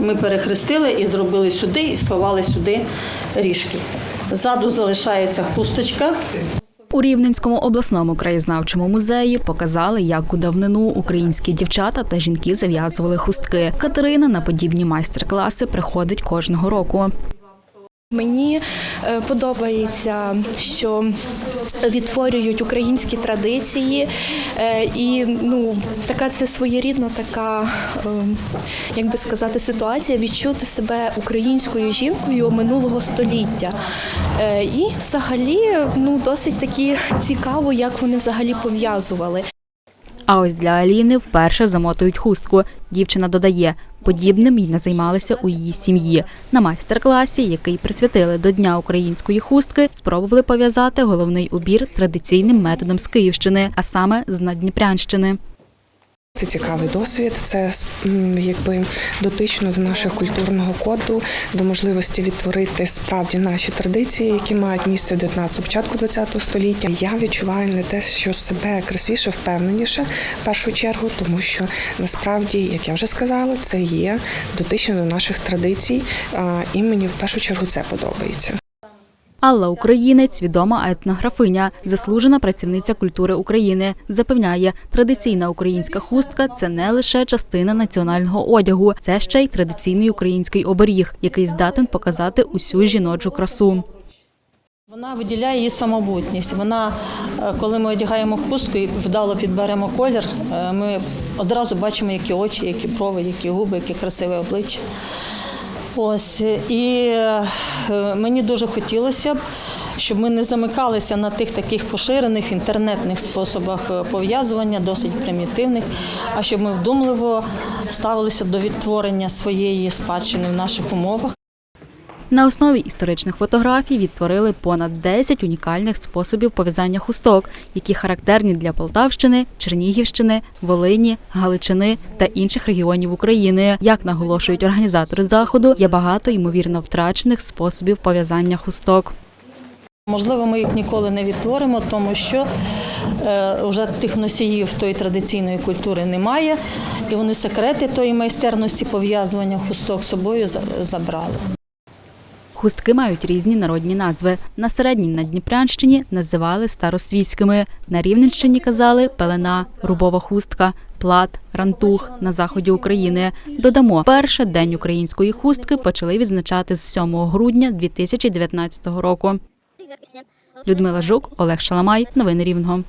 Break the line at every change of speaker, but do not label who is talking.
Ми перехрестили і зробили сюди, і сховали сюди ріжки. Ззаду залишається хусточка.
У Рівненському обласному краєзнавчому музеї показали, як у давнину українські дівчата та жінки зав'язували хустки. Катерина на подібні майстер-класи приходить кожного року.
Мені е, подобається, що відтворюють українські традиції, е, і ну така це своєрідна така, е, як би сказати, ситуація відчути себе українською жінкою минулого століття. І взагалі ну досить таки цікаво, як вони взагалі пов'язували.
А ось для Аліни вперше замотують хустку. Дівчина додає, подібним й не займалися у її сім'ї. На майстер-класі, який присвятили до Дня української хустки, спробували пов'язати головний убір традиційним методом з Київщини, а саме з Надніпрянщини.
Це цікавий досвід, це якби дотично до нашого культурного коду, до можливості відтворити справді наші традиції, які мають місце в 19 початку 20 століття. Я відчуваю не те, що себе красивіше, впевненіше в першу чергу, тому що насправді, як я вже сказала, це є дотично до наших традицій, і мені в першу чергу це подобається.
Алла Українець, відома етнографиня, заслужена працівниця культури України, запевняє, традиційна українська хустка це не лише частина національного одягу, це ще й традиційний український оберіг, який здатен показати усю жіночу красу.
Вона виділяє її самобутність. Вона, е, коли ми одягаємо хустку і вдало підберемо колір, е, ми одразу бачимо, які очі, які брови, які губи, яке красиве обличчя. Ось і е, мені дуже хотілося б, щоб ми не замикалися на тих таких поширених інтернетних способах е, пов'язування, досить примітивних, а щоб ми вдумливо ставилися до відтворення своєї спадщини в наших умовах.
На основі історичних фотографій відтворили понад 10 унікальних способів пов'язання хусток, які характерні для Полтавщини, Чернігівщини, Волині, Галичини та інших регіонів України. Як наголошують організатори заходу, є багато ймовірно втрачених способів пов'язання хусток.
Можливо, ми їх ніколи не відтворимо, тому що е, вже тих носіїв тої традиційної культури немає, і вони секрети тої майстерності пов'язування хусток собою за- забрали.
Хустки мають різні народні назви. На середній Надніпрянщині називали старосвітськими. На Рівненщині казали пелена, рубова хустка, плат, рантух на заході України. Додамо, перше день української хустки почали відзначати з 7 грудня 2019 року. Людмила Жук, Олег Шаламай. Новини Рівного.